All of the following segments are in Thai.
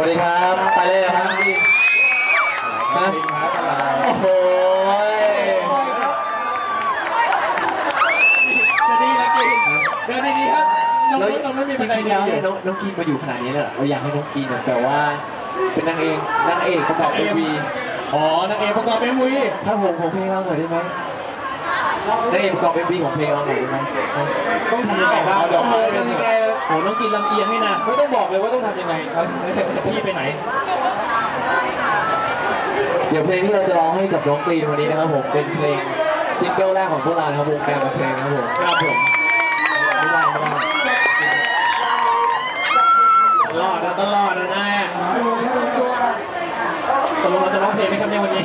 วัสดีครับไปเลยครับพี่ฮะโอ้โหจะดีนะกินเดินดีๆครับน้องแล้วๆเราไม่มีจบันไดริงๆเดีแล้วยวเนี่ยน้องน้องกีนมาอยู่ขนาดนี้เนี่ยเราอยากให้น้องกีนเนี่ยแบบว่า เป็นนางเอกนางเอกประกอบเอ็มวีอ๋อนางเอกประกอบเอ็มวีถ้าผมของเพลงเราหน่อยได้ไหม นางเอกประกอบเอ็มวีของเพลงเราหน่อยได้ไหมต้องทำยังไงบ้างเอาดอกไม้ไปทำยังไงเลยโอ้น้องกินลำเอียงนี่นะไม่ต้องบอกเลยว่าต้องทำยังไงครับพี่ไปไหน เดี๋ยวเพลงที่เราจะร้องให้กับน้องกรีนวันนี้นะครับผมเป็นเพลงซิงเกิลแรกของพวกเราครับวงการบันเทิงนะครับผมครับผมไม่ได้ไม่ได้รอดนะต้องรอดนะนายตกลงเราจะร้องเพลงไหมครับในวันนี้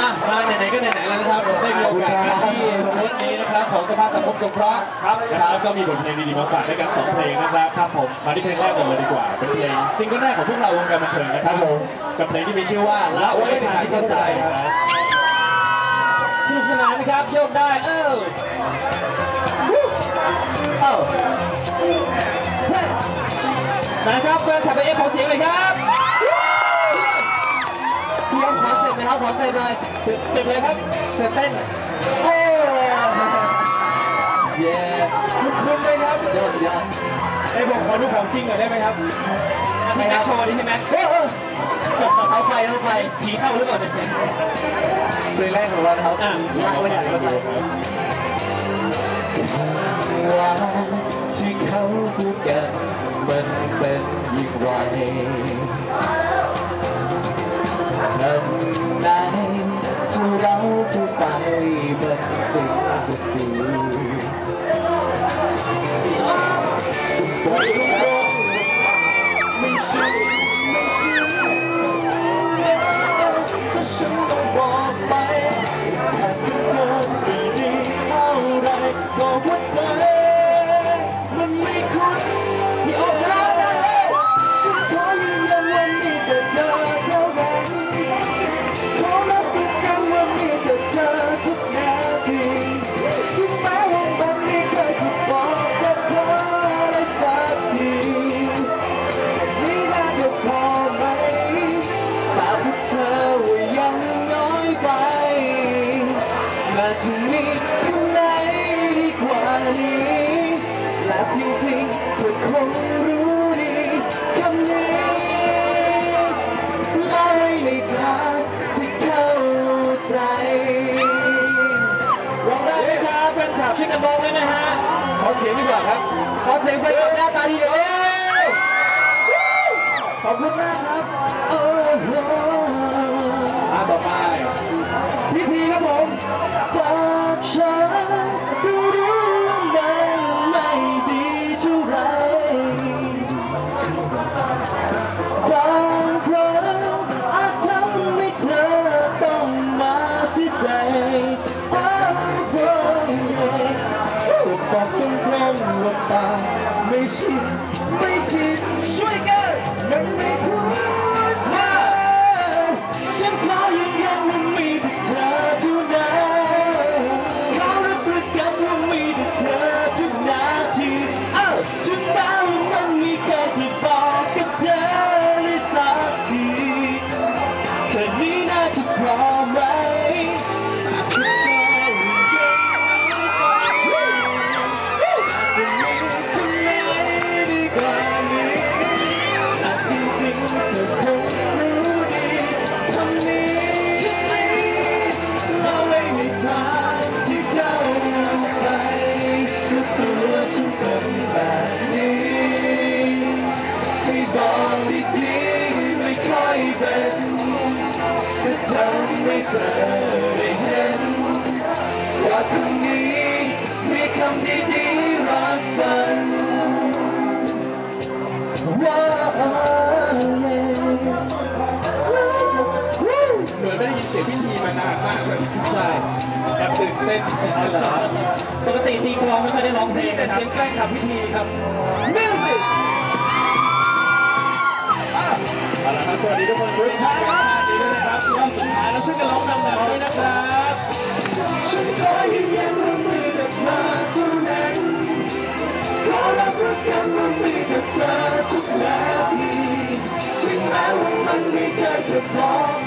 อะมาไหนๆก็ไหนๆแล้วนะครับได้มีโอกาสมาที่บูธนี้นะครับของ สภาสังคมสงเคราะห์ครับนะครับก็มีบทเพลงดีๆมาฝากด้วยกันสองเพลงนะครับครับผมมาที่เพลงแรกก่อนเลยดีกว่าเป็นเพลงซิงเกิลแรกของพวกเราวงการบันเทิงนะครับกับเพลงที่มีชื่อว่าละไว้ทางที่เข้าใจครับสนุกสนานนะครับเที่ยวได้เออเอ้านะครับแฟนคลับไปเอฟขอเสียงเลยครับพี่อ้อมขอสเต็ปหนะครับขอสเต็ปหน่อยเสร็จสเต็ปเลยครับสเต็ปเต้น ไอ้ผมขอดูของจริงหน่อยได้ไหมครับพี่แม็กโชว์นี่ใช่ไหมเออเออเอาไฟเอาไฟผีเข้าหรือเปล่าเนี่ยเพลงแรกของเรานะครับอะละไว้ไหนก็ใจว่าที่เขาพูดกันมันเป็นอย่างไร จริงๆเธอคงรู้ดีคำนี้เล่ไว้ในทางที่เข้าใจร้องได้ไหมครับแฟนคลับช่วยกันร้องด้วยนะฮะขอเสียงดีกว่าครับขอเสียงแฟนคลับหน้าตาดีหน่อยเร็วขอบคุณมากครับโอ้โห บอกตรงๆว่าตา ไม่ชิด ไม่ชิด ช่วยกันมันไม่คุ้นว่าฉันขอยืนยันว่ามีแต่เธอเท่านั้นขอรับประกันว่ามีแต่เธอทุกนาทีเอ้าถึงแม้ว่ามันมีแค่จะบอกกับเธอในสักทีเธอนี้น่าจะพร้อ ว่าคนนี้ มีคำดีๆรับฟังว้าวเหมือนไม่ได้ยินเสียงพิธีมานานมากเลยใช่แอบตื่นเต้นปกติตีกลองไม่ค่อยได้ร้องเพลงแต่เสียงแกล้งขับพิธีครับมิวสิกเอาละครับสวัสดีทุกคนทุกท่านครับดีด้วยนะครับรอบสุดท้ายแล้วช่วยกันร้องดังๆด้วยนะครับ จะพร้อม